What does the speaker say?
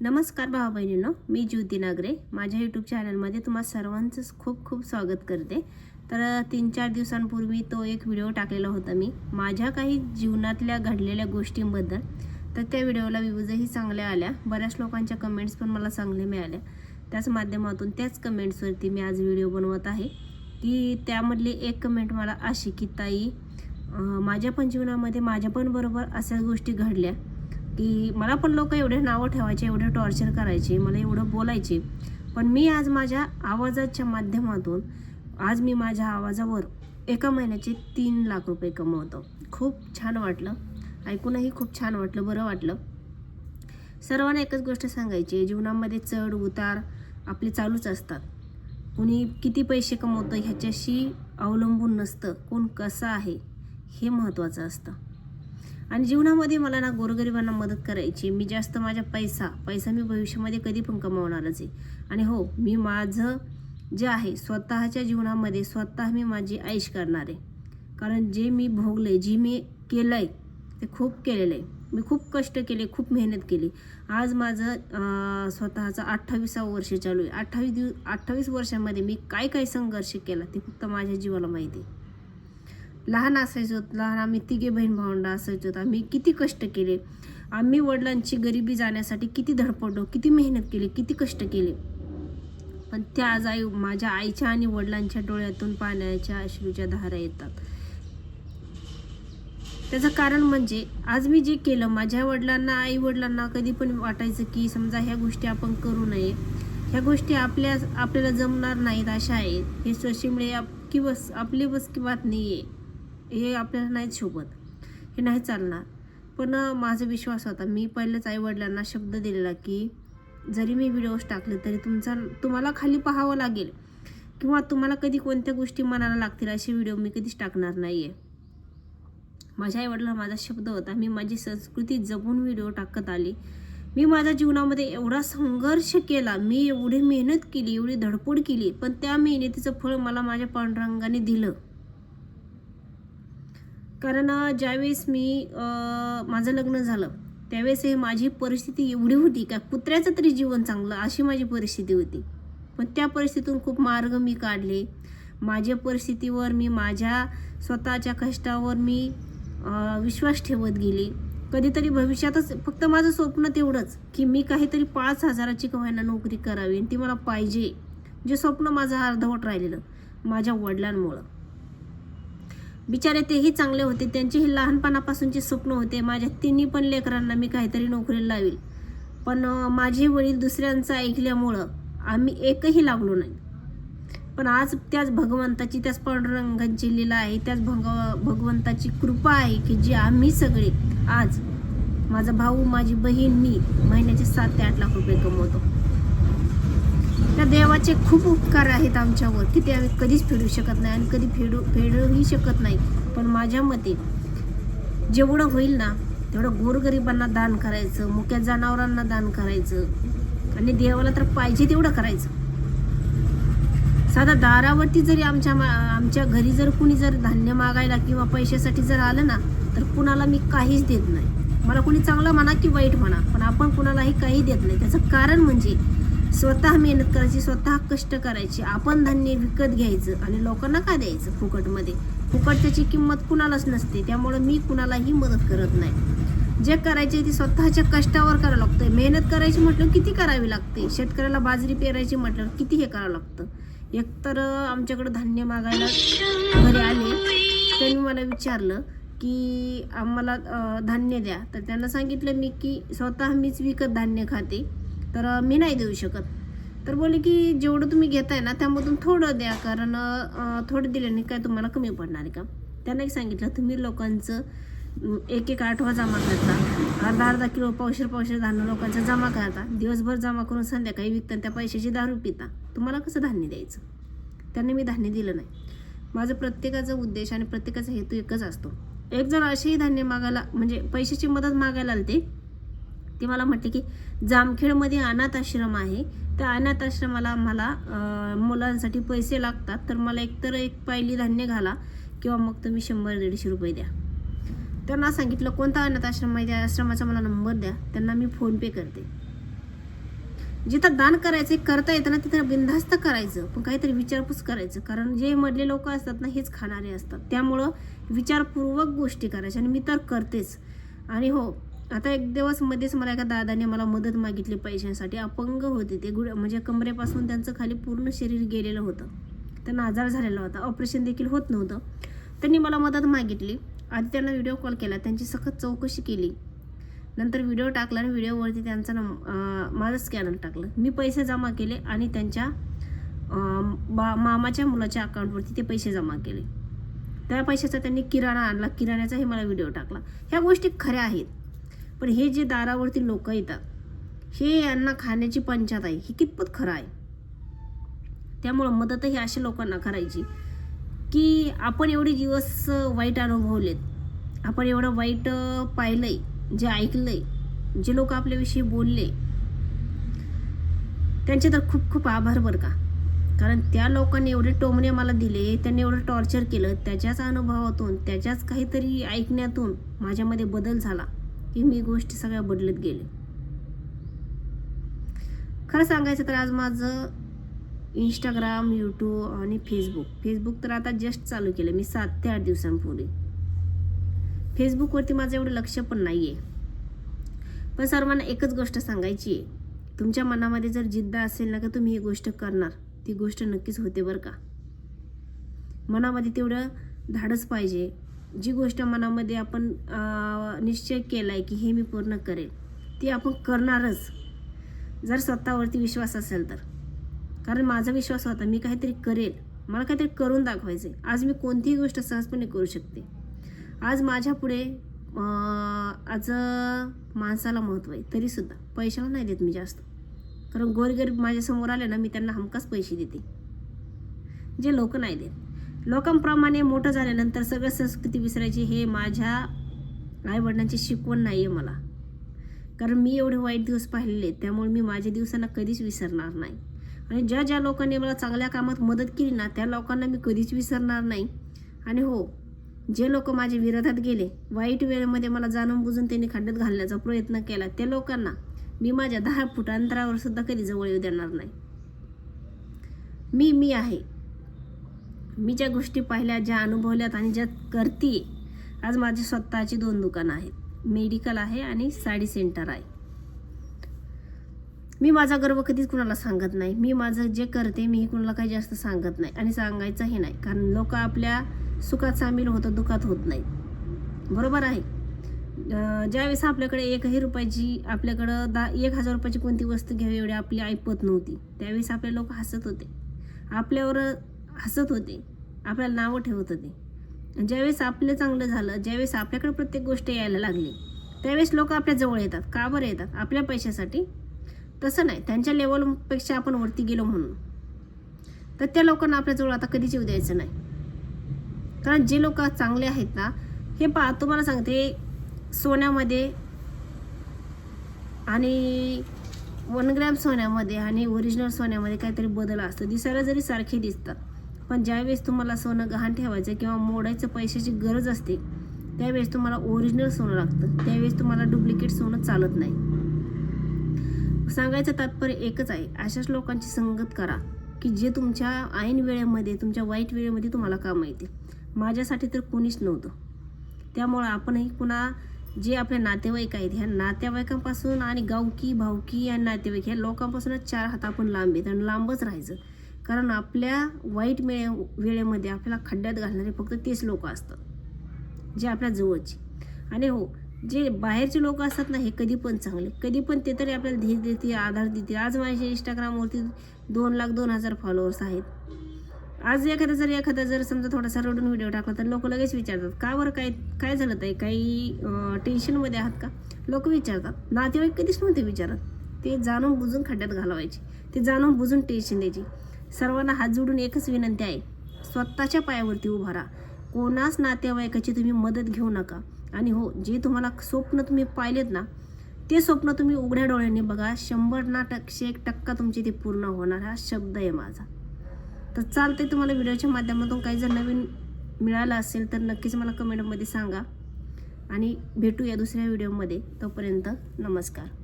नमस्कार भावा बहिणींनो मी ज्योती नागरे. माझ्या यूट्यूब चॅनलमध्ये तुम्हा सर्वांचंच खूप खूप स्वागत करते. तर तीन चार दिवसांपूर्वी तो एक व्हिडिओ टाकलेला होता मी. माझ्या काही जीवनातल्या घडलेल्या गोष्टींबद्दल. तर त्या व्हिडिओला व्ह्यूजही चांगल्या आल्या. बऱ्याच लोकांच्या कमेंट्स पण मला चांगल्या मिळाल्या. त्याच माध्यमातून त्याच कमेंट्सवरती मी आज व्हिडिओ बनवत आहे. की त्यामधली एक कमेंट मला अशी की ताई माझ्या पण जीवनामध्ये माझ्या पण बरोबर अशा गोष्टी घडल्या. की मला पण लोक एवढे नावं ठेवायचे एवढे टॉर्चर करायचे मला एवढं बोलायचे. पण मी आज माझ्या आवाजाच्या माध्यमातून आज मी माझ्या आवाजावर एका महिन्याचे तीन लाख रुपये कमवतो. खूप छान वाटलं. ऐकूनही खूप छान वाटलं बरं वाटलं. सर्वांना एकच गोष्ट सांगायची जीवनामध्ये चढ उतार आपले चालूच असतात. कुणी किती पैसे कमवतं ह्याच्याशी अवलंबून नसतं. कोण कसं आहे हे महत्त्वाचं असतं. आणि जीवनामध्ये मला ना गोरगरिबांना मदत करायची. मी जास्त माझा पैसा पैसा मी भविष्यामध्ये कधी पण कमावणारच आहे. आणि हो मी माझं जे आहे स्वतःच्या जीवनामध्ये स्वतः मी माझी ऐश करणार आहे. कारण जे मी भोगले जे मी केलं आहे ते खूप केलेलं आहे. मी खूप कष्ट केले खूप मेहनत केली. आज माझं स्वतःचा स्वतःचं अठ्ठावीसावं वर्ष चालू आहे. अठ्ठावीस दिव अठ्ठावीस वर्षामध्ये मी काय काय संघर्ष केला ते फक्त माझ्या जीवाला माहिती आहे. लहान असायचो लहान आम्ही तिघे बहीण भावंडा असायचो आम्ही किती कष्ट केले. आम्ही वडिलांची गरिबी जाण्यासाठी किती धडपडलो किती मेहनत केली किती कष्ट केले. पण त्या आज आई माझ्या आईच्या आणि वडिलांच्या डोळ्यातून पाण्याच्या अश्रूच्या धारा येतात. त्याचं कारण म्हणजे आज मी जे केलं माझ्या वडिलांना आई वडिलांना कधी पण वाटायचं की समजा ह्या गोष्टी आपण करू नये. ह्या गोष्टी आपल्या आपल्याला जमणार नाहीत अशा आहेत. हे सोशल मीडिया की बस आपली बस की नाही आहे. हे आपल्याला नाहीच शोभत. हे नाही चालणार. पण माझा विश्वास होता. मी पहिलेच आईवडिलांना शब्द दिलेला की जरी मी व्हिडिओज टाकले तरी तुमचा तुम्हाला खाली पाहावं लागेल. किंवा तुम्हाला कधी कोणत्या गोष्टी मनाला लागतील असे व्हिडिओ मी कधीच टाकणार नाही आहे माझ्या आईवडिला माझा शब्द होता मी माझी संस्कृती जपून व्हिडिओ टाकत आली. मी माझ्या जीवनामध्ये एवढा संघर्ष केला. मी एवढी मेहनत केली एवढी धडपड केली. पण त्या मेहनतीचं फळ मला माझ्या पांडुरंगाने दिलं. कारण ज्यावेळेस मी माझं लग्न झालं त्यावेळेस हे माझी परिस्थिती एवढी होती का कुत्र्याचं तरी जीवन चांगलं अशी माझी परिस्थिती होती. पण त्या परिस्थितीतून खूप मार्ग मी काढले. माझ्या परिस्थितीवर मी माझ्या स्वतःच्या कष्टावर मी विश्वास ठेवत गेले. कधीतरी भविष्यातच फक्त माझं स्वप्न तेवढंच की मी काहीतरी पाच हजाराची कमाईना नोकरी करावी आणि ती मला पाहिजे. जे स्वप्न माझं अर्धवट राहिलेलं माझ्या वडिलांमुळं. बिचारे तेही चांगले होते. त्यांचेही लहानपणापासूनचे स्वप्न होते. माझ्या तिन्ही पण लेकरांना मी काहीतरी नोकरीला लावेल. पण माझे वडील दुसऱ्यांचं ऐकल्यामुळं आम्ही एकही लागलो नाही. पण आज त्याच भगवंताची त्याच पांडुरंगांची लीला आहे. त्याच भग भगवंताची कृपा आहे की जी आम्ही सगळे आज माझा भाऊ माझी बहीण मी महिन्याचे सात ते आठ लाख रुपये कमवतो. त्या देवाचे खूप उपकार आहेत आमच्यावर की ते आम्ही कधीच फेडू शकत नाही आणि कधी फेडू फेडूही शकत नाही. पण माझ्या मते जेवढं होईल ना तेवढं गोरगरिबांना दान करायचं मुक्या जनावरांना दान करायचं आणि देवाला तर पाहिजे तेवढं करायचं. साधा दारावरती जरी आमच्या आमच्या घरी जर कुणी जर धान्य मागायला किंवा पैशासाठी जर आलं ना तर कुणाला मी काहीच देत नाही. मला कुणी चांगलं म्हणा की वाईट म्हणा पण आपण कुणालाही काही देत नाही. त्याचं कारण म्हणजे स्वतः मेहनत करायची स्वतः कष्ट करायची आपण धान्य विकत घ्यायचं आणि लोकांना का द्यायचं फुकटमध्ये? फुकट त्याची किंमत कुणालाच नसते त्यामुळं मी कुणालाही मदत करत नाही. जे करायचे ते स्वतःच्या कष्टावर करावं लागतं. मेहनत करायची म्हटलं किती करावी लागते? शेतकऱ्याला बाजरी पेरायची म्हटलं किती हे करावं लागतं? एकतर आमच्याकडं धान्य मागायला घरी आले त्यांनी मला विचारलं की आम्हाला धान्य द्या. तर त्यांना सांगितलं मी की स्वतः मीच विकत धान्य खाते. तर मी नाही देऊ शकत. तर बोले की जेवढं तुम्ही घेताय ना त्यामधून थोडं द्या कारण थोडं दिल्याने काय तुम्हाला कमी पडणार आहे का? त्यांना एक सांगितलं तुम्ही लोकांचं एक एक आठवा जमा करता. अर्धा अर्धा किलो पावशेर पावशेर धान्य लोकांचा जमा करता. दिवसभर जमा करून संध्याकाळी विकता त्या पैशाची दारू पिता. तुम्हाला कसं धान्य द्यायचं? त्यांनी मी धान्य दिलं नाही. माझं प्रत्येकाचा उद्देश आणि प्रत्येकाचा हेतू एकच असतो. एक जण असेही धान्य मागायला म्हणजे पैशाची मदत मागायला आलते ते मला म्हटले की जामखेडमध्ये अनाथ आश्रम आहे. त्या अनाथ आश्रमाला मला मुलांसाठी पैसे लागतात. तर मला एकतर एक पायली धान्य घाला किंवा मग तुम्ही शंभर दीडशे रुपये द्या. त्यांना सांगितलं कोणता अनाथ आश्रम आहे? त्या आश्रमाचा मला नंबर द्या. त्यांना मी फोनपे करते. जिथं दान करायचं करता येतं ना तिथं बिनधास्त करायचं. पण काहीतरी विचारपूस करायचं. कारण जे मधले लोक असतात ना हेच खाणारे असतात. त्यामुळं विचारपूर्वक गोष्टी करायच्या. आणि मी तर करतेच. आणि हो आता एक दिवस मध्येच मला एका दादाने मला मदत मागितली पैशांसाठी. अपंग होते ते. गुड म्हणजे कमरेपासून त्यांचं खाली पूर्ण शरीर गेलेलं होतं. त्यांना आजार झालेला होता. ऑपरेशन देखील होत नव्हतं. त्यांनी मला मदत मागितली. आधी त्यांना व्हिडिओ कॉल केला. त्यांची सखत चौकशी केली. नंतर व्हिडिओ टाकला आणि व्हिडिओवरती त्यांचा नम माझं स्कॅनर टाकलं. मी पैसे जमा केले आणि त्यांच्या बा मामाच्या मुलाच्या अकाउंटवरती ते पैसे जमा केले. त्या पैशाचा त्यांनी किराणा आणला. किराण्याचाही मला व्हिडिओ टाकला. ह्या गोष्टी खऱ्या आहेत. पण हे जे दारावरती लोक येतात हे यांना खाण्याची पंचायत आहे हे कितपत खरं आहे? त्यामुळं मदतही अशा लोकांना करायची. की आपण एवढे दिवस वाईट अनुभवलेत. आपण एवढं वाईट पाहिलं आहे जे ऐकलं आहे जे लोक आपल्याविषयी बोलले त्यांचे तर खूप खूप आभार बरं का? कारण त्या लोकांनी एवढे टोमणे मला दिले त्यांनी एवढं टॉर्चर केलं त्याच्याच अनुभवातून त्याच्याच काहीतरी ऐकण्यातून माझ्यामध्ये बदल झाला. की मी गोष्टी सगळ्या बदलत गेले. खरं सांगायचं तर आज माझं इंस्टाग्राम यूट्यूब आणि फेसबुक फेसबुक तर आता जस्ट चालू केलं मी सात ते आठ दिवसांपूर्वी. फेसबुकवरती माझं एवढं लक्ष पण नाही आहे पण सर्वांना एकच गोष्ट सांगायची आहे. तुमच्या मनामध्ये जर जिद्द असेल ना का तुम्ही ही गोष्ट करणार. ती गोष्ट नक्कीच होते बरं का? मनामध्ये तेवढं धाडस पाहिजे. जी गोष्ट मनामध्ये आपण निश्चय केला आहे की हे मी पूर्ण करेल ती आपण करणारच. जर स्वतःवरती विश्वास असेल तर. कारण माझा विश्वास होता मी काहीतरी करेल. मला काहीतरी करून दाखवायचे आज मी कोणतीही गोष्ट सहजपणे करू शकते. आज माझ्यापुढे आज माणसाला महत्त्व आहे तरीसुद्धा. पैशाला नाही देत मी जास्त. कारण गोरगरीब माझ्यासमोर आले ना मी त्यांना हमखास पैसे देते. जे लोक नाही देत. लोकांप्रमाणे मोठं झाल्यानंतर सगळं संस्कृती विसरायची हे माझ्या आईवडिलांची शिकवण नाही आहे मला. कारण मी एवढे वाईट दिवस पाहिलेले त्यामुळे मी माझ्या दिवसांना कधीच विसरणार नाही. आणि ज्या ज्या लोकांनी मला चांगल्या कामात मदत केली ना त्या लोकांना मी कधीच विसरणार नाही. आणि हो जे लोक माझ्या विरोधात गेले वाईट वेळेमध्ये मला जाणून बुजून त्यांनी खड्ड्यात घालण्याचा प्रयत्न केला त्या लोकांना मी माझ्या दहा फूट अंतरावर सुद्धा कधी जवळ येऊ देणार नाही. मी मी आहे. मी ज्या गोष्टी पाहिल्या ज्या अनुभवल्यात आणि ज्या करते आज माझी स्वतःची दोन दुकानं आहेत. मेडिकल आहे आणि साडी सेंटर आहे. मी माझा गर्व कधीच कुणाला सांगत नाही. मी माझं जे करते मी कुणाला काही जास्त सांगत नाही आणि सांगायचंही नाही. कारण लोक आपल्या सुखात सामील होतं दुखात होत नाही बरोबर आहे? ज्यावेळेस आपल्याकडे एकही रुपयाची आपल्याकडं दा एक हजार रुपयाची कोणती वस्तू घ्यावी एवढी आपली ऐपत नव्हती. त्यावेळेस आपले लोक हसत होते. आपल्यावर हसत होते. आपल्याला नावं ठेवत होते. ज्यावेळेस आपलं चांगलं झालं ज्यावेळेस आपल्याकडे प्रत्येक गोष्ट यायला लागली त्यावेळेस लोक आपल्या जवळ येतात. का बरं येतात? आपल्या पैशासाठी. तसं नाही. त्यांच्या लेवलपेक्षा आपण वरती गेलो म्हणून. तर त्या लोकांना आपल्याजवळ आता कधीच येऊ द्यायचं नाही. कारण जे लोक चांगले आहेत ना हे पा तुम्हाला सांगते सोन्यामध्ये आणि वन ग्रॅम सोन्यामध्ये आणि ओरिजिनल सोन्यामध्ये काहीतरी बदल असतो. दिसायला जरी सारखे दिसतात. पण ज्यावेळेस तुम्हाला सोनं गहाण ठेवायचं किंवा मोडायचं पैशाची गरज असते त्यावेळेस तुम्हाला ओरिजिनल सोनं लागतं. त्यावेळेस तुम्हाला डुप्लिकेट सोनं चालत नाही. सांगायचं तात्पर्य एकच आहे. अशाच लोकांची संगत करा की जे तुमच्या ऐन वेळेमध्ये तुमच्या वाईट वेळेमध्ये तुम्हाला काम येतील माझ्यासाठी तर कोणीच नव्हतं. त्यामुळं आपणही पुन्हा जे आपले नातेवाईक आहेत ह्या नातेवाईकांपासून आणि गावकी भावकी या नातेवाईक ह्या लोकांपासूनच चार हात आपण लांब आहेत आणि लांबच राहायचं. कारण आपल्या वाईट वेळे वेळेमध्ये आपल्याला खड्ड्यात घालणारे फक्त तेच लोक असतात जे आपल्या जवळचे. आणि हो जे बाहेरचे लोक असतात ना हे कधी पण चांगले. कधी पण ते तरी आपल्याला धीर देते आधार देते आज माझ्या इंस्टाग्रामवरती दोन लाख दोन हजार फॉलोअर्स आहेत. आज एखादा जर एखादा जर समजा थोडासा रडून व्हिडिओ टाकला तर लोक लगेच विचारतात का बरं काय काय झालं ताई? काही टेन्शनमध्ये आहात का? लोक विचारतात. नातेवाईक कधीच नव्हते विचारत. ते जाणून बुजून खड्ड्यात घालवायचे. ते जाणून बुजून टेन्शन द्यायची. सर्वांना हात जोडून एकच विनंती आहे. स्वतःच्या पायावरती उभा राहा. कोणाच नातेवाईकाची तुम्ही मदत घेऊ नका. आणि हो जे तुम्हाला स्वप्न तुम्ही पाहिलेत ना ते स्वप्न तुम्ही उघड्या डोळ्यांनी बघा. शंभर ना टक्के एक टक्का तुमचे ते पूर्ण होणार. हा शब्द आहे माझा. तर चालते तुम्हाला व्हिडिओच्या माध्यमातून काही जर नवीन मिळालं असेल तर नक्कीच मला कमेंटमध्ये सांगा. आणि भेटूया दुसऱ्या व्हिडिओमध्ये. तोपर्यंत नमस्कार.